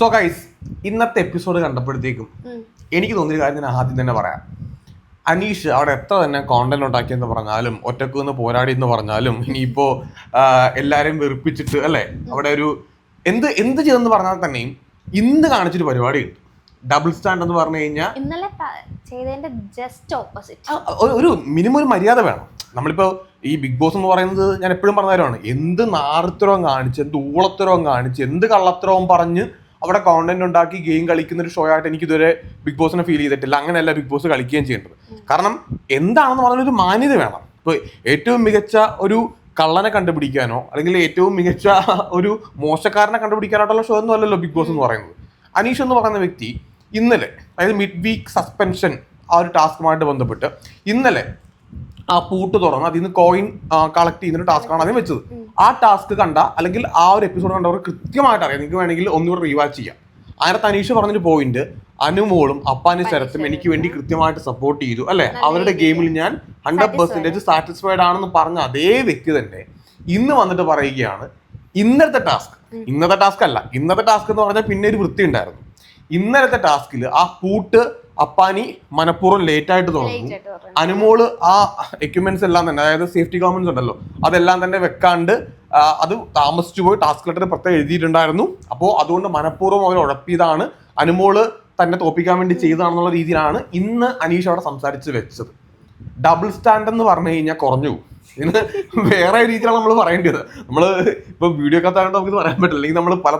So guys ഇന്നത്തെ episode കണ്ടപ്പോഴത്തേക്കും എനിക്ക് തോന്നിയൊരു കാര്യം ഞാൻ ആദ്യം തന്നെ പറയാം. അനീഷ് അവിടെ എത്ര തന്നെ കോണ്ടന്റ് ഉണ്ടാക്കിയെന്ന് പറഞ്ഞാലും ഒറ്റയ്ക്ക് നിന്ന് പോരാടി എന്ന് പറഞ്ഞാലും ഇനിയിപ്പോ എല്ലാരെയും വെറുപ്പിച്ചിട്ട് അല്ലെ? അവിടെ ഒരു എന്ത് എന്ത് ചെയ്തെന്ന് പറഞ്ഞാൽ തന്നെയും ഇന്ന് കാണിച്ചൊരു പരിപാടി ഉണ്ട് ഡബിൾ സ്റ്റാൻഡ് എന്ന് പറഞ്ഞു കഴിഞ്ഞാൽ ഇന്നലെ ചെയ്തതിന്റെ ജസ്റ്റ് ഓപ്പോസിറ്റ് ഒരു- മിനിമം ഒരു മര്യാദ വേണം. നമ്മളിപ്പോ ഈ ബിഗ് ബോസ് എന്ന് പറയുന്നത് ഞാൻ എപ്പോഴും പറഞ്ഞ കാര്യമാണ്. എന്ത് നാറിത്തരവും കാണിച്ച് എന്ത് ഊളത്തരവും കാണിച്ച് എന്ത് കള്ളത്തരവും പറഞ്ഞ് അവിടെ കോണ്ടന്റ് ഉണ്ടാക്കി ഗെയിം കളിക്കുന്ന ഒരു ഷോ ആയിട്ട് എനിക്ക് ഇതുവരെ ബിഗ് ബോസിനെ ഫീൽ ചെയ്തിട്ടില്ല. അങ്ങനെയല്ല ബിഗ് ബോസ് കളിക്കുകയും ചെയ്യേണ്ടത്. കാരണം എന്താണെന്ന് പറഞ്ഞാൽ ഒരു മാന്യത വേണം. ഇപ്പൊ ഏറ്റവും മികച്ച ഒരു കള്ളനെ കണ്ടുപിടിക്കാനോ അല്ലെങ്കിൽ ഏറ്റവും മികച്ച ഒരു മോശക്കാരനെ കണ്ടുപിടിക്കാനായിട്ടുള്ള ഷോ ഒന്നും അല്ലല്ലോ ബിഗ് ബോസ് എന്ന് പറയുന്നത്. അനീഷ് എന്ന് പറയുന്ന വ്യക്തി ഇന്നലെ അതായത് മിഡ് വീക്ക് സസ്പെൻഷൻ ആ ഒരു ടാസ്കുമായിട്ട് ബന്ധപ്പെട്ട് ഇന്നലെ ആ പൂട്ട് തുറന്ന് അതിൽ നിന്ന് കോയിൻ കളക്ട് ചെയ്യുന്ന ടാസ്ക് ആണ് ആദ്യം വെച്ചത്. ആ ടാസ്ക് കണ്ട അല്ലെങ്കിൽ ആ ഒരു എപ്പിസോഡ് കണ്ടവർ കൃത്യമായിട്ട് അറിയാം. നിങ്ങൾക്ക് വേണമെങ്കിൽ ഒന്നുകൂടെ റീവാച്ച് ചെയ്യാം. അങ്ങനെ തനീഷ് പറഞ്ഞൊരു പോയിന്റ് അനുമോളും അപ്പാനും ശരത്തും എനിക്ക് വേണ്ടി കൃത്യമായിട്ട് സപ്പോർട്ട് ചെയ്തു. അല്ലെ? അവരുടെ ഗെയിമിൽ ഞാൻ ഹൺഡ്രഡ് പെർസെന്റേജ് സാറ്റിസ്ഫൈഡ് ആണെന്ന് പറഞ്ഞ അതേ വ്യക്തി തന്നെ ഇന്ന് വന്നിട്ട് പറയുകയാണ് ഇന്നത്തെ ടാസ്ക് ഇന്നത്തെ ടാസ്ക് അല്ല. ഇന്നത്തെ ടാസ്ക് എന്ന് പറഞ്ഞാൽ പിന്നെ ഒരു വൃത്തി ഉണ്ടായിരുന്നു. ഇന്നലത്തെ ടാസ്കിൽ ആ പൂട്ട് അപ്പാനി മനഃപൂർവം ലേറ്റ് ആയിട്ട് തുടങ്ങി അനുമോൾ ആ എക്യുപ്മെന്റ്സ് എല്ലാം തന്നെ അതായത് സേഫ്റ്റി ഗവൺമെന്റ്സ് ഉണ്ടല്ലോ അതെല്ലാം തന്നെ വെക്കാണ്ട് അത് താമസിച്ചു പോയി ടാസ്ക് ലെറ്റർ പ്രത്യേകം എഴുതിയിട്ടുണ്ടായിരുന്നു. അപ്പോൾ അതുകൊണ്ട് മനഃപൂർവം അവർ ഉഴപ്പിയതാണ്. അനുമോൾ തന്നെ തോപ്പിക്കാൻ വേണ്ടി ചെയ്തതാണെന്നുള്ള രീതിയിലാണ് ഇന്ന് അനീഷ് അവിടെ സംസാരിച്ച് വെച്ചത്. ഡബിൾ സ്റ്റാൻഡ് എന്ന് പറഞ്ഞു കഴിഞ്ഞാൽ കുറഞ്ഞു. ഇതിന് വേറെ രീതിയിലാണ് നമ്മൾ പറയേണ്ടത് നമ്മൾ ഇപ്പൊ വീഡിയോ കത്താണ്ട് നമുക്ക് പറയാൻ പറ്റില്ല. അല്ലെങ്കിൽ നമ്മൾ പല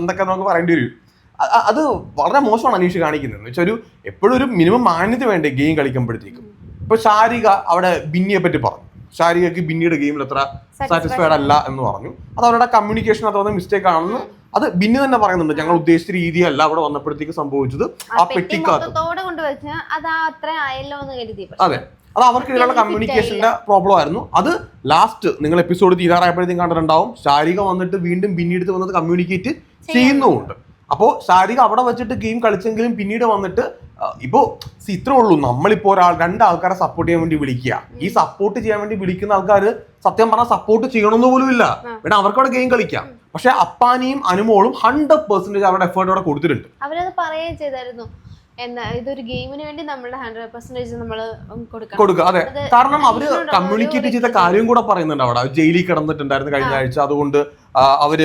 എന്തൊക്കെ നമുക്ക് പറയേണ്ടി വരും. അത് വളരെ മോശമാണ് അനീഷ് കാണിക്കുന്നത്. എന്ന് വെച്ചാൽ ഒരു എപ്പോഴും ഒരു മിനിമം മാന്യത വേണ്ടേ ഗെയിം കളിക്കുമ്പോഴത്തേക്കും. ഇപ്പൊ ശാരിക അവിടെ ബിന്നിയെ പറ്റി പറഞ്ഞു. ശാരികക്ക് ബിന്നിയുടെ ഗെയിമിൽ അത്ര സാറ്റിസ്ഫൈഡ് അല്ല എന്ന് പറഞ്ഞു. അത് അവരുടെ കമ്മ്യൂണിക്കേഷൻ അതോ മിസ്റ്റേക്ക് ആണെന്ന് അത് ബിന്നി തന്നെ പറയുന്നുണ്ട്. ഞങ്ങൾ ഉദ്ദേശിച്ച രീതിയല്ല അവിടെ വന്നപ്പോഴത്തേക്ക് സംഭവിച്ചത്. ആ പെട്ടിക്കാത്ത പെട്ടിക്കകത്ത്. അത് അതെ. അവർക്കിടയിലുള്ള കമ്മ്യൂണിക്കേഷന്റെ പ്രോബ്ലം ആയിരുന്നു. അത് ലാസ്റ്റ് നിങ്ങൾ എപ്പിസോഡ് തീരാറായപ്പോഴത്തേക്കും കണ്ടിട്ടുണ്ടാവും. ശാരിക വന്നിട്ട് വീണ്ടും പിന്നീട് വന്നത് കമ്മ്യൂണിക്കേറ്റ് ചെയ്യുന്നുമുണ്ട്. അപ്പോൾ ശാരീരിക അവിടെ വെച്ചിട്ട് ഗെയിം കളിച്ചെങ്കിലും പിന്നീട് വന്നിട്ട് ഇപ്പോൾ ഇപ്പോ ഇത്രേ ഉള്ളൂ. നമ്മളിപ്പോൾ ഒരാൾ രണ്ട് ആൾക്കാരെ സപ്പോർട്ട് ചെയ്യാൻ വേണ്ടി വിളിക്കുക. ഈ സപ്പോർട്ട് ചെയ്യാൻ വേണ്ടി വിളിക്കുന്ന ആൾക്കാർ സത്യം പറഞ്ഞാൽ സപ്പോർട്ട് ചെയ്യണമെന്ന് പോലും ഇല്ല. വേണം അവർക്ക് അവിടെ ഗെയിം കളിക്കാം. പക്ഷെ അപ്പാനിയും അനുമോളും ഹൺഡ്രഡ് പെർസെന്റേജ് അവരുടെ എഫേർട്ട് അവിടെ കൊടുത്തിട്ടുണ്ട്. അവരത് പറയുകയും ചെയ്തായിരുന്നു. എന്നാ ഇതൊരു ഗെയിമിന് വേണ്ടി നമ്മളുടെ ഹൺഡ്രഡ് പെർസെന്റേജ് നമ്മൾ കൊടുക്കണം. കൊടുക്കുക. അതെ. കാരണം അവർ കമ്മ്യൂണിക്കേറ്റ് ചെയ്ത കാര്യം കൂടെ പറയുന്നുണ്ട് അവിടെ. ജയിലിൽ കിടന്നിട്ടുണ്ടായിരുന്നു കഴിഞ്ഞ ആഴ്ച. അതുകൊണ്ട് അവർ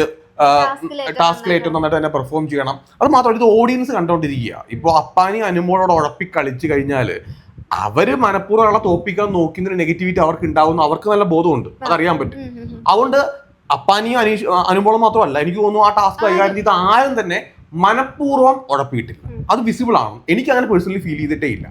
ടാസ്കിൽ ഏറ്റവും നന്നായിട്ട് തന്നെ പെർഫോം ചെയ്യണം. അത് മാത്രമല്ല ഇത് ഓഡിയൻസ് കണ്ടോണ്ടിരിക്കുക. ഇപ്പൊ അപ്പാനി അനുമോളോട് ഉഴപ്പി കളിച്ചു കഴിഞ്ഞാൽ അവർ മനഃപൂർവം അവളെ തോപ്പിക്കാൻ നോക്കുന്ന നെഗറ്റിവിറ്റി അവർക്ക് ഉണ്ടാവുന്ന അവർക്ക് നല്ല ബോധമുണ്ട്. അതറിയാൻ പറ്റും. അതുകൊണ്ട് അപ്പാനിയും അനീഷ് അനുഭവം മാത്രമല്ല എനിക്ക് തോന്നുന്നു ആ ടാസ്ക് കൈകാര്യം ചെയ്ത ആരും തന്നെ മനഃപൂർവം ഉഴപ്പിയിട്ടില്ല അത് വിസിബിൾ ആണ്. എനിക്ക് അങ്ങനെ പേഴ്സണലി ഫീൽ ചെയ്തിട്ടേ ഇല്ല.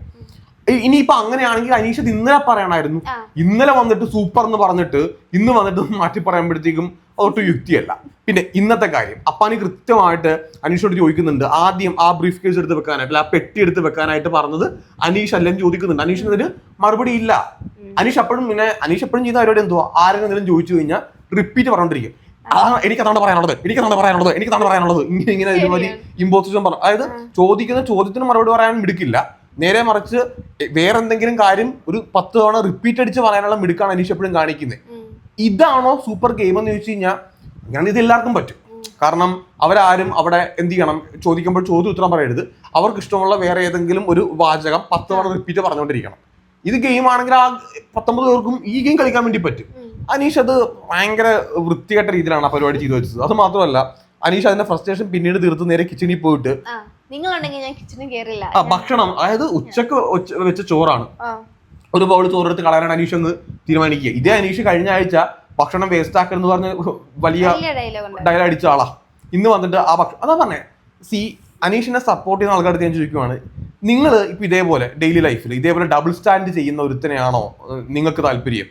ഇനിയിപ്പോ അങ്ങനെയാണെങ്കിൽ അനീഷ് ഇന്നലെ പറയണമായിരുന്നു ഇന്നലെ വന്നിട്ട് സൂപ്പർ എന്ന് പറഞ്ഞിട്ട് ഇന്ന് വന്നിട്ട് മാറ്റി പറയുമ്പോഴത്തേക്കും അതൊട്ടും യുക്തിയല്ല പിന്നെ ഇന്നത്തെ കാര്യം അപ്പാനി കൃത്യമായിട്ട് അനീഷോട് ചോദിക്കുന്നുണ്ട്. ആദ്യം ആ ബ്രീഫ് കേസ് എടുത്ത് വെക്കാനായിട്ട് ആ പെട്ടി എടുത്ത് വെക്കാനായിട്ട് പറഞ്ഞത് അനീഷ് അല്ലെന്ന് ചോദിക്കുന്നുണ്ട്. അനീഷിന് അതിന് മറുപടി ഇല്ല. അനീഷ് എപ്പോഴും പിന്നെ അനീഷ് എപ്പോഴും ചെയ്യുന്ന പരിപാടി എന്തുവാ? ആരെങ്കിലും ചോദിച്ചു കഴിഞ്ഞാൽ റിപ്പീറ്റ് പറഞ്ഞോണ്ടിരിക്കും. അതാണ് എനിക്ക് അതാണ് പറയാനുള്ളത് എനിക്ക് അതാണ് പറയാനുള്ളത് എനിക്ക് അതാണ് പറയാനുള്ളത്. ഇങ്ങനെ ഇങ്ങനെ ഇതുപോലെ ഇമ്പോസിഷൻ പറഞ്ഞു. അതായത് ചോദിക്കുന്ന ചോദ്യത്തിന് മറുപടി പറയാൻ മിടുക്കില്ല. നേരെ മറിച്ച് വേറെ എന്തെങ്കിലും കാര്യം ഒരു പത്ത് തവണ റിപ്പീറ്റ് അടിച്ച് പറയാനുള്ള മിടുക്കാണ് അനീഷ് എപ്പോഴും കാണിക്കുന്നത്. ഇതാണോ സൂപ്പർ ഗെയിം എന്ന് ചോദിച്ചു കഴിഞ്ഞാൽ അങ്ങനെ ഇത് എല്ലാവർക്കും പറ്റും. കാരണം അവരാരും അവിടെ എന്ത് ചെയ്യണം? ചോദിക്കുമ്പോൾ ചോദ്യം ഉത്തരം പറയരുത്. അവർക്ക് ഇഷ്ടമുള്ള വേറെ ഏതെങ്കിലും ഒരു വാചകം പത്ത് തവണ റിപ്പീറ്റ് പറഞ്ഞുകൊണ്ടിരിക്കണം. ഇത് ഗെയിം ആണെങ്കിൽ ആ പത്തൊമ്പത് പേർക്കും ഈ ഗെയിം കളിക്കാൻ വേണ്ടി പറ്റും. അനീഷ് അത് ഭയങ്കര വൃത്തികെട്ട രീതിയിലാണ് ആ പരിപാടി ചെയ്തു വെച്ചത്. അത് മാത്രമല്ല അനീഷ് അതിന്റെ ഫ്രസ്ട്രേഷൻ പിന്നീട് തീർത്ത് നേരെ കിച്ചണിൽ പോയിട്ട് ആ നിങ്ങളുണ്ടെങ്കിൽ ഞാൻ കിച്ചണിൽ കയറില്ല ആ ഭക്ഷണം അതായത് ഉച്ചയ്ക്ക് ഉച്ച- വെച്ച ചോറാണ്. ഒരു ബൗൾ ചോറെടുത്ത് കളയാനാണ് അനീഷ് എന്ന് തീരുമാനിക്കുക. ഇതേ അനീഷ് കഴിഞ്ഞ ആഴ്ച ഭക്ഷണം വേസ്റ്റ് ആക്കരുന്ന് പറഞ്ഞ് വലിയ ഡയൽ അടിച്ച ആളാ. ഇന്ന് വന്നിട്ട് ആ ഭക്ഷണം അതാ പറഞ്ഞേ സി അനീഷിനെ സപ്പോർട്ട് ചെയ്യുന്ന ആൾക്കാർ ഞാൻ ചോദിക്കുവാണ് നിങ്ങൾ ഇപ്പൊ ഇതേപോലെ ഡെയിലി ലൈഫിൽ ഇതേപോലെ ഡബിൾ സ്റ്റാൻഡ് ചെയ്യുന്ന ഒരുത്തനെയാണോ നിങ്ങൾക്ക് താല്പര്യം?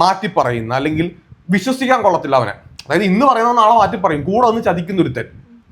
മാറ്റി പറയുന്ന അല്ലെങ്കിൽ വിശ്വസിക്കാൻ കൊള്ളത്തില്ല അവനെ. അതായത് ഇന്ന് പറയുന്ന നാളെ മാറ്റി പറയും കൂടെ ഒന്ന് ചതിക്കുന്ന ഒരുത്തൻ.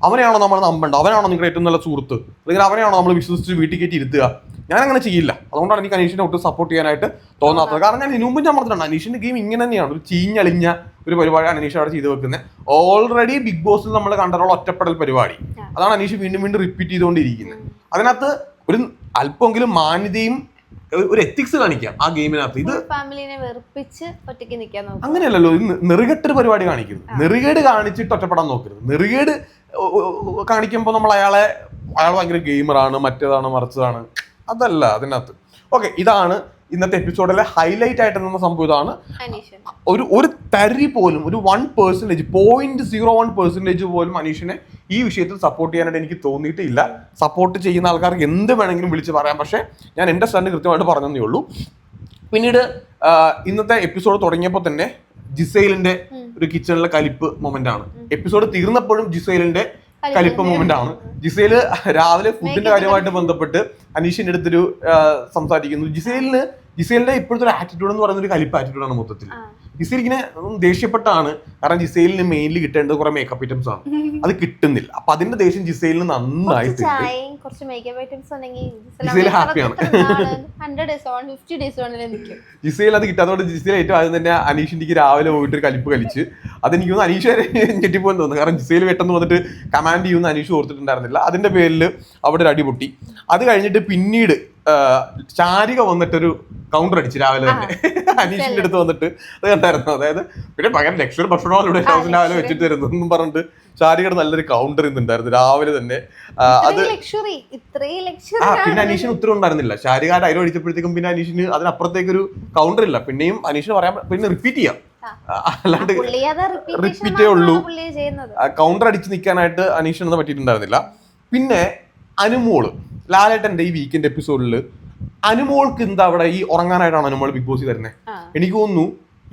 അവനെയാണോ നമ്മൾ നമ്പേണ്ടത്? അവനാണോ നിങ്ങളുടെ ഏറ്റവും നല്ല സുഹൃത്ത്? അല്ലെങ്കിൽ അവനെയാണോ നമ്മൾ വിശ്വസിച്ച് വീട്ടിൽ കയറ്റി ഇരുത്തുക? ഞാൻ അങ്ങനെ ചെയ്യില്ല. അതുകൊണ്ടാണ് എനിക്ക് അനീഷിനെ ഒട്ടും സപ്പോർട്ട് ചെയ്യാനായിട്ട് തോന്നാത്തത്. കാരണം ഞാൻ ഇതിനു മുമ്പ് ഞാൻ പറഞ്ഞിട്ടുണ്ട് അനീഷിന്റെ ഗെയിം ഇങ്ങനെ തന്നെയാണ്. ഒരു ചീഞ്ഞളിഞ്ഞ ഒരു പരിപാടിയാണ് അനീഷ് അവിടെ ചെയ്തു വെക്കുന്നത്. ഓൾറെഡി ബിഗ് ബോസിൽ നമ്മൾ കണ്ടിട്ടുള്ള ഒറ്റപ്പെടൽ പരിപാടി. അതാണ് അനീഷ് വീണ്ടും വീണ്ടും റിപ്പീറ്റ് ചെയ്തുകൊണ്ടിരിക്കുന്നത്. അതിനകത്ത് ഒരു അല്പമെങ്കിലും മാന്യതയും ഒരു- എത്തിക്സ് കാണിക്കാം ആ ഗെയിമിനകത്ത് ഇത് ഫാമിലിനെ വെറുപ്പിച്ച് ഒറ്റയ്ക്ക് നിൽക്കാൻ അങ്ങനെയല്ലല്ലോ നെറുകെട്ടൊരു പരിപാടി കാണിക്കുന്നു. നെറുകേട് കാണിച്ചിട്ട് ഒറ്റപ്പെടാൻ നോക്കരുത്. നെറുകേട് കാണിക്കുമ്പോൾ നമ്മൾ അയാളെ അയാൾ ഭയങ്കര ഗെയിമറാണ് മറ്റേതാണ് മറിച്ചതാണ്. അതല്ല അതിനകത്ത്. ഓക്കെ ഇതാണ് ഇന്നത്തെ എപ്പിസോഡിലെ ഹൈലൈറ്റ് ആയിട്ട് നിന്ന സംഭവം ഇതാണ്. ഒരു ഒരു തരി പോലും ഒരു one percentage point zero one percentage പോലും അനീഷിനെ ഈ വിഷയത്തിൽ സപ്പോർട്ട് ചെയ്യാനായിട്ട് എനിക്ക് തോന്നിയിട്ടില്ല. സപ്പോർട്ട് ചെയ്യുന്ന ആൾക്കാർക്ക് എന്ത് വേണമെങ്കിലും വിളിച്ച് പറയാം. പക്ഷേ ഞാൻ എന്റെ സ്റ്റാൻഡ് കൃത്യമായിട്ട് പറഞ്ഞതേ ഉള്ളൂ. പിന്നീട് ഇന്നത്തെ എപ്പിസോഡ് തുടങ്ങിയപ്പോൾ തന്നെ ജിസൈലിന്റെ ഒരു കിച്ചണിലെ കലിപ്പ് മൊമെന്റ് ആണ്. എപ്പിസോഡ് തീർന്നപ്പോഴും ജിസൈലിന്റെ കലിപ്പ് മൂവ്മെന്റ് ആണ്. ജിസൈൽ രാവിലെ ഫുഡിന്റെ കാര്യമായിട്ട് ബന്ധപ്പെട്ട് അനീഷിന്റെ അടുത്തൊരു സംസാരിക്കുന്നു. ജിസൈലിന് ജിസൈലിന്റെ ഇപ്പോഴത്തെ ഒരു ആറ്റിറ്റ്യൂഡ് എന്ന് പറയുന്ന ഒരു കലിപ്പ് ആറ്റിറ്റ്യൂഡാണ് മൊത്തത്തിൽ ജിസൈൽ ഇങ്ങനെ ദേഷ്യപ്പെട്ടാണ്. കാരണം ജിസേലിന് മെയിൻലി കിട്ടേണ്ടത് കുറെ മേക്കപ്പ് ഐറ്റംസ് ആണ്. അത് കിട്ടുന്നില്ല. അപ്പൊ അതിന്റെ ദേഷ്യം ജിസേലിന് നന്നായി ജിസേൽ ഫിഫ്റ്റി നിൽക്കും ജിസയിൽ അത് കിട്ടാത്തതുകൊണ്ട് ജിസയിൽ ഏറ്റവും ആദ്യം തന്നെ അനീഷിന്റെ രാവിലെ പോയിട്ട് ഒരു കലിപ്പ് കളിച്ച് അതെനിക്ക് തോന്നുന്നു അനീഷ് ഞെട്ടിപ്പോന്ന് തോന്നുന്നു. കാരണം ജിസയിൽ പെട്ടെന്ന് വന്നിട്ട് കമാൻഡ് ചെയ്യുന്ന അനീഷ് ഓർത്തിട്ടുണ്ടായിരുന്നില്ല. അതിന്റെ പേരിൽ അവിടെ ഒരു അടിപൊട്ടി. അത് കഴിഞ്ഞിട്ട് പിന്നീട് ആ, ചാരിക വന്നിട്ടൊരു കൗണ്ടർ അടിച്ച് രാവിലെ തന്നെ. അനീഷിന്റെ അടുത്ത് വന്നിട്ട് അത് കണ്ടായിരുന്നു. അതായത് പിന്നെ പകരം ലക്ഷറി ഭക്ഷണമാണ് ഇവിടെ ഹൗസിൽ രാവിലെ വെച്ചിട്ട് തരുന്നു എന്നും പറഞ്ഞിട്ട് ചാരികയുടെ നല്ലൊരു കൗണ്ടർ ഇന്നുണ്ടായിരുന്നു രാവിലെ തന്നെ. ആ, അത് ആ പിന്നെ അനീഷിന് ഉത്തരം ഉണ്ടായിരുന്നില്ല. ശാരികാട് അയൽ അടിച്ചപ്പോഴത്തേക്കും പിന്നെ അനീഷിന് അതിനപ്പുറത്തേക്ക് ഒരു കൗണ്ടർ ഇല്ല. പിന്നെയും അനീഷിന് പറയാൻ പിന്നെ റിപ്പീറ്റ് ചെയ്യാം. അല്ലാണ്ട് റിപ്പീറ്റേ ഉള്ളൂ. കൗണ്ടർ അടിച്ച് നിൽക്കാനായിട്ട് അനീഷിനൊന്നും പറ്റിയിട്ടുണ്ടായിരുന്നില്ല. പിന്നെ അനുമോൾ. ലാലേട്ടന്റെ ഈ വീക്കെൻഡ് എപ്പിസോഡിൽ അനുമോൾക്ക് എന്താ അവിടെ ഈ ഉറങ്ങാനായിട്ടാണ് അനുമോൾ ബിഗ് ബോസ് തരുന്നത്. എനിക്ക് തോന്നുന്നു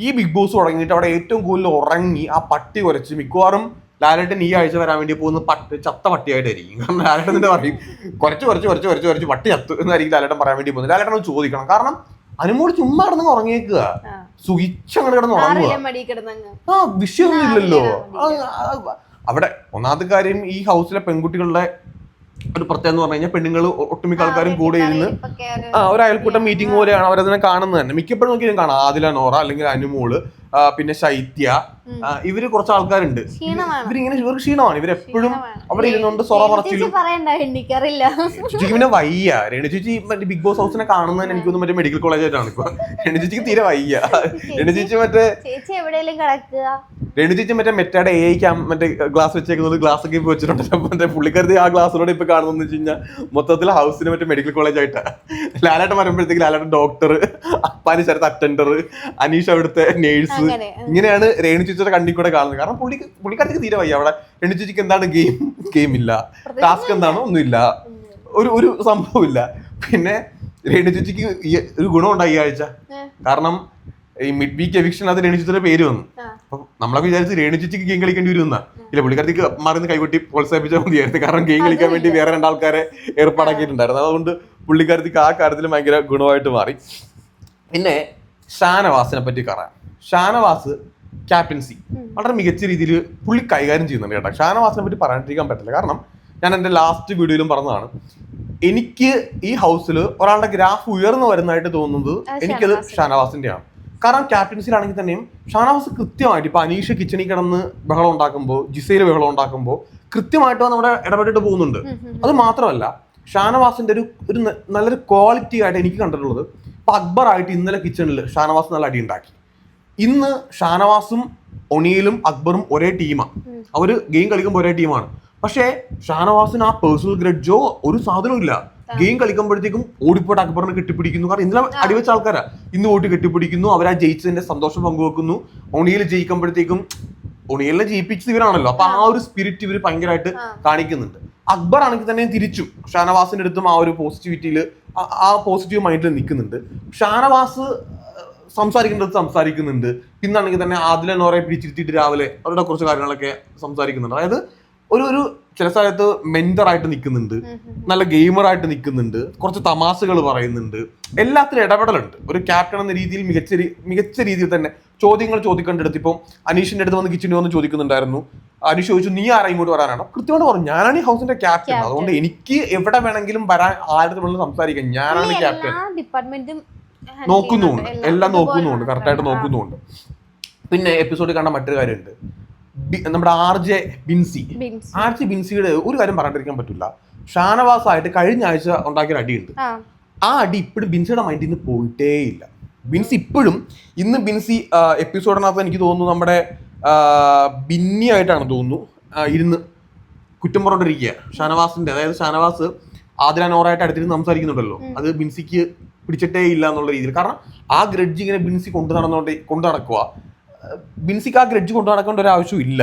ഈ ബിഗ് ബോസ് തുടങ്ങിയിട്ട് അവിടെ ഏറ്റവും കൂടുതൽ ഉറങ്ങി ആ പട്ടി കുറച്ച് മിക്കവാറും ലാലേട്ടൻ ഈ ആഴ്ച വരാൻ വേണ്ടി പോകുന്ന പട്ട് ചത്ത പട്ടിയായിട്ടായിരിക്കും. കാരണം ലാലേട്ടൻ എന്താ പറയും? കുറച്ച് കുറച്ച് കുറച്ച് കുറച്ച് കുറച്ച് പട്ടി ചത്തു എന്നായിരിക്കും ലാലേട്ടൻ പറയാൻ വേണ്ടി പോകുന്നത്. ലാലേട്ടൻ ചോദിക്കണം. കാരണം അനുമോൾ ചുമ്മാ കിടന്ന് ഉറങ്ങിയേക്കുക സുഖിച്ചങ്ങനെ കിടന്ന് ഉറങ്ങുക ആ വിഷയമൊന്നും ഇല്ലല്ലോ അവിടെ ഒന്നാമത്തെ കാര്യം ഈ ഹൗസിലെ പെൺകുട്ടികളുടെ ഒരു പ്രത്യേകത എന്ന് പറഞ്ഞു കഴിഞ്ഞാൽ പെണ്ണുങ്ങൾ ഒട്ടുമിക്ക ആൾക്കാരും കൂടെ ഇരുന്ന് ആ ഒരു അയൽക്കൂട്ടം മീറ്റിംഗ് പോലെയാണ് അവരതിനെ കാണുന്നത് തന്നെ. മിക്കപ്പോഴും നോക്കിയാലും കാണാം. ആദില നോറ അല്ലെങ്കിൽ അനുമോൾ പിന്നെ ശൈത്യ ഇവർ കുറച്ച് ആൾക്കാരുണ്ട്. ഇവരിങ്ങനെ ഇവർക്ക് ക്ഷീണമാണ്. ഇവരെപ്പോഴും. അവിടെ ഇരുന്നുകൊണ്ട് സൊറ പറച്ചിലും ചേച്ചിക്ക് പിന്നെ വയ്യ. രേണു ചേച്ചി മറ്റേ ബിഗ് ബോസ് ഹൗസിനെ കാണുന്നതിന് എനിക്കൊന്നും മറ്റേ മെഡിക്കൽ കോളേജായിട്ടാണ് ഇപ്പൊ രേണു ചേച്ചിക്ക് തീരെ വയ്യ. രേണു ചേച്ചി മറ്റേ ചേച്ചി എവിടെയെങ്കിലും കിടക്കുക. രേണു ചേച്ചി മറ്റേ മെറ്റയുടെ എ ക്യാം മറ്റേ ഗ്ലാസ് വെച്ചേക്കുന്നത് ഗ്ലാസ് ഒക്കെ ഇപ്പൊ വെച്ചിട്ടുണ്ടല്ലോ മറ്റേ പുള്ളിക്കരുതി ആ ഗ്ലാസ്സിലൂടെ ഇപ്പൊ കാണുന്നത് വെച്ച് കഴിഞ്ഞാൽ മൊത്തത്തിൽ ഹൗസിന് മറ്റേ മെഡിക്കൽ കോളേജ് ആയിട്ടാ. ലാലേട്ടൻ വരുമ്പോഴത്തേക്ക് ലാലേട്ടൻ ഡോക്ടർ അപ്പാനി സ്ഥലത്ത് അറ്റൻഡർ അനീഷ് അവിടുത്തെ നേഴ്സ് ഇങ്ങനെയാണ് രേണു ചേച്ചിയുടെ കണ്ണിൽ കൂടെ കാണുന്നത്. കാരണം പുള്ളി പുള്ളിക്കാരത്തേക്ക് തീരെ വയ്യ അവിടെ. രേണു ചേച്ചിക്ക് എന്താണ് ഗെയിം ഗെയിം ഇല്ല. ടാസ്ക് എന്താണോ ഒന്നുമില്ല. ഒരു ഒരു സംഭവമില്ല. പിന്നെ രേണു ചേച്ചിക്ക് ഈ ഒരു ഗുണമുണ്ടായി ഈ ആഴ്ച. കാരണം ഈ മിഡ് വീക്ക് എവിക്ഷൻ അത് രേണു ചേച്ചിയുടെ പേര് വന്നു. അപ്പൊ നമ്മളൊക്കെ വിചാരിച്ച് രേണു ചേച്ചിക്ക് ഗെയിം കളിക്കേണ്ടി വരുന്ന ഇല്ല പുള്ളിക്കാരത്തേക്ക് മറിന്ന് കൈകൊട്ടി പ്രോത്സാഹിപ്പിച്ചാൽ മതിയായിരുന്നു. കാരണം ഗെയിം കളിക്കാൻ വേണ്ടി വേറെ രണ്ടാൾക്കാരെ ഏർപ്പാടാക്കിയിട്ടുണ്ടായിരുന്നു. അതുകൊണ്ട് പുള്ളിക്കാരത്തേക്ക് ആ കാര്യത്തിൽ ഭയങ്കര ഗുണമായിട്ട് മാറി. പിന്നെ ഷാനവാസിനെ പറ്റി പറയാം. ഷാനവാസ് ക്യാപ്റ്റൻസി വളരെ മികച്ച രീതിയിൽ പുള്ളി കൈകാര്യം ചെയ്യുന്നുണ്ട് കേട്ടോ. ഷാനവാസിനെ പറ്റി പറയാണ്ടിരിക്കാൻ പറ്റില്ല. കാരണം ഞാൻ എന്റെ ലാസ്റ്റ് വീഡിയോയിലും പറഞ്ഞതാണ്. എനിക്ക് ഈ ഹൗസിൽ ഒരാളുടെ ഗ്രാഫ് ഉയർന്നു വരുന്നതായിട്ട് തോന്നുന്നത് എനിക്കത് ഷാനവാസിന്റെ. കാരണം ക്യാപ്റ്റൻസിലാണെങ്കിൽ തന്നെയും ഷാനവാസ് കൃത്യമായിട്ട് ഇപ്പൊ അനീഷ് കിച്ചണിൽ കിടന്ന് ബഹളം ഉണ്ടാക്കുമ്പോൾ ജിസയിൽ ബഹളം ഉണ്ടാക്കുമ്പോൾ കൃത്യമായിട്ട് നമ്മുടെ ഇടപെട്ടിട്ട് പോകുന്നുണ്ട്. അത് മാത്രമല്ല ഷാനവാസിന്റെ ഒരു ഒരു നല്ലൊരു ക്വാളിറ്റി ആയിട്ട് എനിക്ക് കണ്ടിട്ടുള്ളത് ഇപ്പൊ അക്ബർ ആയിട്ട് ഇന്നലെ കിച്ചണിൽ ഷാനവാസ് നല്ല അടി ഉണ്ടാക്കി. ഇന്ന് ഷാനവാസും ഒണിയിലും അക്ബറും ഒരേ ടീമാണ്. അവർ ഗെയിം കളിക്കുമ്പോൾ ഒരേ ടീമാണ് പക്ഷേ ഷാനവാസിന് ആ പേഴ്സണൽ ഗ്രഡ്ജോ ഒരു സാധനവും ഇല്ല. ഗെയിം കളിക്കുമ്പോഴത്തേക്കും ഓടിപ്പോട്ട് അക്ബറിനെ കെട്ടിപ്പിടിക്കുന്നു. കാരണം ഇന്നലെ അടിവെച്ച ആൾക്കാരാ. ഇന്ന് ഓട്ട് കെട്ടിപ്പിടിക്കുന്നു അവരാ ജയിച്ചതിന്റെ സന്തോഷം പങ്കുവെക്കുന്നു. ഒണിയിൽ ജയിക്കുമ്പോഴത്തേക്കും ഒണിയലിനെ ജയിപ്പിച്ചത് ഇവരാണല്ലോ. അപ്പൊ ആ ഒരു സ്പിരിറ്റ് ഇവർ ഭയങ്കരമായിട്ട് കാണിക്കുന്നുണ്ട്. അക്ബർ ആണെങ്കിൽ തന്നെ തിരിച്ചു. ഷാനവാസിന്റെ അടുത്തും ആ ഒരു പോസിറ്റിവിറ്റിയിൽ ആ പോസിറ്റീവ് മൈൻഡിൽ നിൽക്കുന്നുണ്ട്. ഷാനവാസ് സംസാരിക്കേണ്ടത് സംസാരിക്കുന്നുണ്ട്. പിന്നാണെങ്കിൽ തന്നെ ആദിലെ നോറെ പിടിച്ചിരുത്തിയിട്ട് രാവിലെ അവരുടെ കുറച്ച് കാര്യങ്ങളൊക്കെ സംസാരിക്കുന്നുണ്ട്. അതായത് ഒരു ഒരു ചില സ്ഥലത്ത് മെന്ററായിട്ട് നിൽക്കുന്നുണ്ട്. നല്ല ഗെയിമറായിട്ട് നിൽക്കുന്നുണ്ട്. കുറച്ച് തമാശകൾ പറയുന്നുണ്ട്. എല്ലാത്തിലും ഇടപെടലുണ്ട്. ഒരു ക്യാപ്റ്റൻ എന്ന രീതിയിൽ മികച്ച മികച്ച രീതിയിൽ തന്നെ ചോദ്യങ്ങൾ ചോദിക്കേണ്ടടുത്ത് ഇപ്പം അനീഷിന്റെ അടുത്ത് വന്ന് കിച്ചണി വന്ന് ചോദിക്കുന്നുണ്ടായിരുന്നു. അനീഷ് ചോദിച്ചു നീ ആരാ ഇങ്ങോട്ട് വരാനാണ്? കൃത്യമായിട്ട് പറഞ്ഞു. ഞാനാണ് ഈ ഹൗസിന്റെ ക്യാപ്റ്റൻ. അതുകൊണ്ട് എനിക്ക് എവിടെ വേണമെങ്കിലും വരാൻ ആരുടെ വേണമെങ്കിലും സംസാരിക്കാം. ഞാനാണ് ക്യാപ്റ്റൻ. നോക്കുന്നുണ്ട് ഡിപ്പാർട്ട്മെന്റും നോക്കുന്നുമുണ്ട്. എല്ലാം നോക്കുന്നുണ്ട് നോക്കുന്നുമുണ്ട്. കറക്റ്റായിട്ട് നോക്കുന്നുണ്ട് നോക്കുന്നുമുണ്ട്. പിന്നെ എപ്പിസോഡിൽ കണ്ട മറ്റൊരു കാര്യമുണ്ട്. നമ്മുടെ R J Binsy. R J ബിൻസിയുടെ ഒരു കാര്യം പറഞ്ഞിരിക്കാൻ പറ്റില്ല. ഷാനവാസായിട്ട് കഴിഞ്ഞ ആഴ്ച ഉണ്ടാക്കിയ അടിയുണ്ട്. ആ. അടി ഇപ്പോഴും ബിൻസിയുടെ മൈൻഡിൽ നിന്ന് പോയിട്ടേ ഇല്ല ബിൻസി ഇപ്പോഴും ഇന്ന് ബിൻസി എപ്പിസോഡിനകത്ത് എനിക്ക് തോന്നുന്നു നമ്മുടെ ബിന്നിയായിട്ടാണ് ബിന്നി ആയിട്ടാണ് തോന്നുന്നു. ഇരുന്ന് കുറ്റം പറഞ്ഞിരിക്കുക ഷാനവാസിന്റെ അതായത് ഷാനവാസ് ആദില നോറായിട്ട് അടുത്തിരുന്ന് സംസാരിക്കുന്നുണ്ടല്ലോ. അത് ബിൻസിക്ക് പിടിച്ചിട്ടേ ഇല്ല എന്നുള്ള രീതിയിൽ. കാരണം ആ ഗ്രഡ്ജ് ഇങ്ങനെ ബിൻസി കൊണ്ടു നടന്നോണ്ട് കൊണ്ടു നടക്കുക ബിൻസിക്ക് ആ ഗ്രഡ്ജ് കൊണ്ടു നടക്കേണ്ട ഒരു ആവശ്യം ഇല്ല.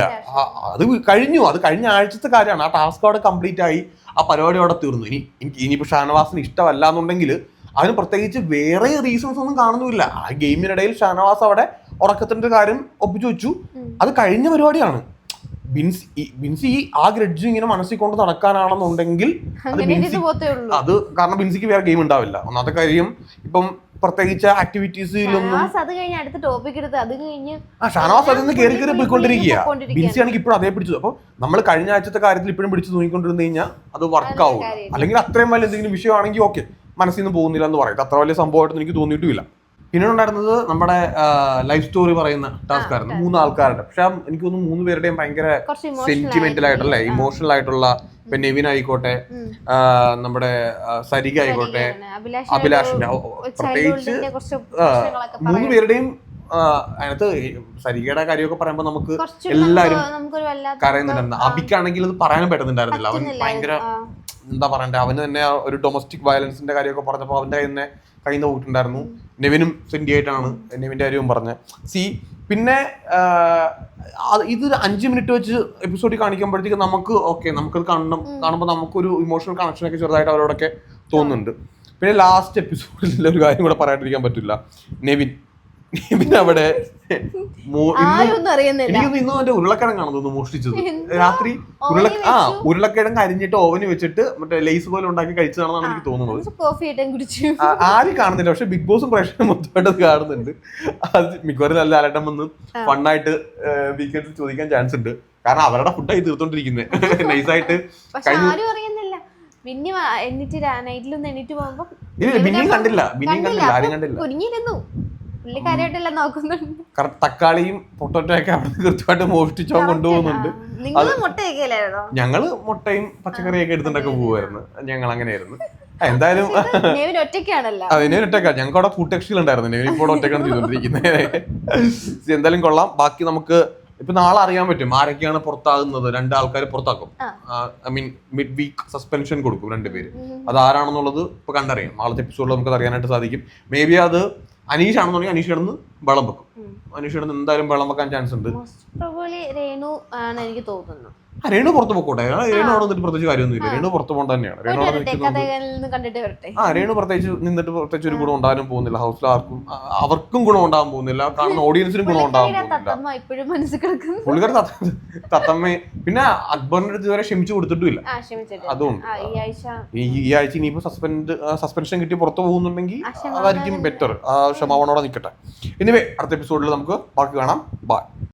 അത് കഴിഞ്ഞു. അത് കഴിഞ്ഞ ആഴ്ചത്തെ കാര്യമാണ്. ആ ടാസ്ക് അവിടെ കംപ്ലീറ്റ് ആയി. ആ പരിപാടി അവിടെ തീർന്നു. ഇനി എനിക്ക് ഇനിയിപ്പോൾ ഷാനവാസിന് ഇഷ്ടമല്ല എന്നുണ്ടെങ്കിൽ അതിന് പ്രത്യേകിച്ച് വേറെ റീസൺസ് ഒന്നും കാണുന്നില്ല ആ ഗെയിമിനിടയിൽ ഷാനവാസ് അവിടെ ഉറക്കത്തിന്റെ കാര്യം ഒപ്പിച്ചു വെച്ചു. അത് കഴിഞ്ഞ പരിപാടിയാണ്. ബിൻസ് ഈ- ബിൻസി ആ ഗ്രഡ്ജ് ഇങ്ങനെ മനസ്സിൽ കൊണ്ട് നടക്കാനാണെന്നുണ്ടെങ്കിൽ അത് കാരണം ബിൻസിക്ക് വേറെ ഗെയിം ഉണ്ടാവില്ല. ഒന്നാമത്തെ കാര്യം ഇപ്പം പ്രത്യേകിച്ച് ആക്ടിവിറ്റീസിലൊന്നും അത് കഴിഞ്ഞ് അടുത്ത ടോപ്പിക് എടുത്ത് അത് കഴിഞ്ഞ് ആ ഷാനവാസ് അതിൽ നിന്ന് കയറി കയറി പോയിക്കൊണ്ടിരിക്കുക. ബിൻസി ആണെങ്കിൽ ഇപ്പോഴും അതേ പിടിച്ചു അപ്പൊ നമ്മൾ കഴിഞ്ഞ ആഴ്ചത്തെ കാര്യത്തിൽ ഇപ്പോഴും പിടിച്ചു തൂങ്ങിക്കൊണ്ടിരുന്നു കഴിഞ്ഞാൽ അത് വർക്ക് ആവും. അല്ലെങ്കിൽ അത്രയും വലിയ എന്തെങ്കിലും വിഷയമാണെങ്കിൽ ഓക്കെ മനസ്സിൽ നിന്ന് പോകുന്നില്ല എന്ന് പറയും. അത്ര വലിയ സംഭവമായിട്ടൊന്നും എനിക്ക് തോന്നിയിട്ടുമില്ല. പിന്നെ ഉണ്ടായിരുന്നത് നമ്മുടെ ലൈഫ് സ്റ്റോറി പറയുന്ന ടാസ്ക് ആയിരുന്നു മൂന്ന് ആൾക്കാരുടെ പക്ഷെ എനിക്ക് തോന്നുന്നു മൂന്ന് പേരുടെയും ഭയങ്കര സെന്റിമെന്റൽ ആയിട്ടുള്ള ഇമോഷണൽ ആയിട്ടുള്ള ഇപ്പൊ നെവിൻ ആയിക്കോട്ടെ നമ്മുടെ സരിക ആയിക്കോട്ടെ അഭിലാഷിന്റെ പ്രത്യേകിച്ച് മൂന്ന് പേരുടെയും അതിനകത്ത് സരികയുടെ കാര്യമൊക്കെ പറയുമ്പോൾ നമുക്ക് എല്ലാരും കരയുന്നുണ്ടായിരുന്നു അബിക്കാണെങ്കിൽ അത് പറയാനും പറ്റുന്നുണ്ടായിരുന്നില്ല അവൻ ഭയങ്കര എന്താ പറയണ്ടേ അവന് തന്നെ ഒരു ഡൊമസ്റ്റിക് വയലൻസിന്റെ കാര്യമൊക്കെ പറഞ്ഞപ്പോൾ അവന്റെ കയ്യിൽ നിന്ന് കയ്യിൽ നിന്ന് പോയിട്ടുണ്ടായിരുന്നു നെവിനും സെൻഡി ആയിട്ടാണ് നെവിന്റെ കാര്യവും പറഞ്ഞത്. സി പിന്നെ ഇത് അഞ്ച് മിനിറ്റ് വെച്ച് എപ്പിസോഡിൽ കാണിക്കുമ്പോഴത്തേക്ക് നമുക്ക് ഓക്കെ നമുക്കത് കാണണം. കാണുമ്പോൾ നമുക്കൊരു ഇമോഷണൽ കണക്ഷനൊക്കെ ചെറുതായിട്ട് അവരോടൊക്കെ തോന്നുന്നുണ്ട്. പിന്നെ ലാസ്റ്റ് എപ്പിസോഡിൽ ഒരു കാര്യം കൂടെ പറയാണ്ടിരിക്കാൻ പറ്റില്ല. നെവിൻ. നെവിൻ അവിടെ എനിക്കൊന്നും ഇന്ന് എന്റെ ഉരുളക്കിഴങ്ങാണ് തോന്നുന്നു മോഷ്ടിച്ചത്. രാത്രി ഉരുള ആ ഉരുളക്കിഴങ്ങ് അരിഞ്ഞിട്ട് ഓവന് വെച്ചിട്ട് മറ്റേ ലേസ് പോലെ ഉണ്ടാക്കി കഴിച്ചതാണെന്നാണ് എനിക്ക് തോന്നുന്നത്. ആരും കാണുന്നില്ല. പക്ഷെ ബിഗ് ബോസും പ്രേക്ഷകരും മൊത്തമായിട്ട് കാണുന്നുണ്ട്. അത് മിക്കവാറും നല്ല അലട്ടം വന്ന് ഫണ്ണായിട്ട് വീക്കെൻഡ് ചോദിക്കാൻ ചാൻസ് ഉണ്ട്. കാരണം അവരുടെ ഫുഡായി തീർത്തോണ്ടിരിക്കുന്നത് നൈസായിട്ട് പിന്നെ എന്നിട്ട് നൈറ്റിലൊന്നും എണീറ്റ് പോകുമ്പോ കണ്ടില്ല. കണ്ടില്ല. ആരും കണ്ടില്ല. തക്കാളിയും പൊട്ടറ്റോ ഒക്കെ അവിടെ കൃത്യമായിട്ട് മോഷ്ടിച്ചോ കൊണ്ടുപോകുന്നുണ്ട്. നിങ്ങൾ മുട്ടയൊക്കെയല്ലായിരുന്നോ? ഞങ്ങൾ മുട്ടയും പച്ചക്കറിയൊക്കെ എടുത്തിട്ടൊക്കെ പോവായിരുന്നു. ഞങ്ങൾ അങ്ങനെയായിരുന്നു എന്തായാലും നെവിൻ ഒറ്റയ്ക്കാണല്ലോ. അതിനെ ഒറ്റക്ക ഞങ്ങൾക്ക് അവിടെ കൂട്ടകക്ഷികൾ ഉണ്ടായിരുന്നു നെവിൻ ഇപ്പോൾ ഒറ്റക്കാണ് ചെയ്തോണ്ടിരിക്കുന്നത് എന്തായാലും കൊള്ളാം. ബാക്കി നമുക്ക് ഇപ്പൊ നാളെ അറിയാൻ പറ്റും ആരൊക്കെയാണ് പുറത്താകുന്നത്. രണ്ട് ആൾക്കാർ പുറത്താക്കും. I mean mid week suspension കൊടുക്കും രണ്ടുപേര് അത് ആരാണെന്നുള്ളത് ഇപ്പൊ കണ്ടറിയാം. നാളത്തെ എപ്പിസോഡിൽ നമുക്ക് അറിയാനായിട്ട് സാധിക്കും. മേ ബി അത് അനീഷ് ആണെന്നുണ്ടെങ്കിൽ അനീഷ് കിടന്ന് വെള്ളം വെക്കും. അനീഷ് കിടന്ന് എന്തായാലും വെള്ളം വെക്കാൻ ചാൻസ് ഉണ്ട്. ആണ് എനിക്ക് തോന്നുന്നു. ആ, രേണു പുറത്ത് പോകട്ടെ രേണു അവിടെ നിന്നിട്ട് പ്രത്യേകിച്ച് കാര്യമൊന്നുമില്ല. രേണു പുറത്ത് പോകേണ്ട തന്നെയാണ്. രേണു അവിടെ നിൽക്കുന്നത് ആ രേണു പ്രത്യേകിച്ച് നിന്നിട്ട് പ്രത്യേകിച്ച് ഒരു ഗുണം ഉണ്ടാകാനും പോകുന്നില്ല. ഹൗസിൽ ആർക്കും അവർക്കും ഗുണം ഉണ്ടാകാൻ പോകുന്നില്ല. കാരണം ഓഡിയൻസിനും ഗുണം ഉണ്ടാകാൻ പോകുന്നില്ല. പുള്ളിക്കാർ തത്തമ്മ പിന്നെ അക്ബറിന്റെ അടുത്ത് ഇതുവരെ ക്ഷമിച്ചു കൊടുത്തിട്ടില്ല അതുകൊണ്ട്. ഈ ആഴ്ച ഇനിയിപ്പോ സസ്പെൻഡ് സസ്പെൻഷൻ കിട്ടി പുറത്തു പോകുന്നുണ്ടെങ്കിൽ അതായിരിക്കും ബെറ്റർ ആ ക്ഷമാവണോടെ നിൽക്കട്ടെ എനിവേ അടുത്ത എപ്പിസോഡിൽ നമുക്ക് ബാക്കി കാണാം. ബൈ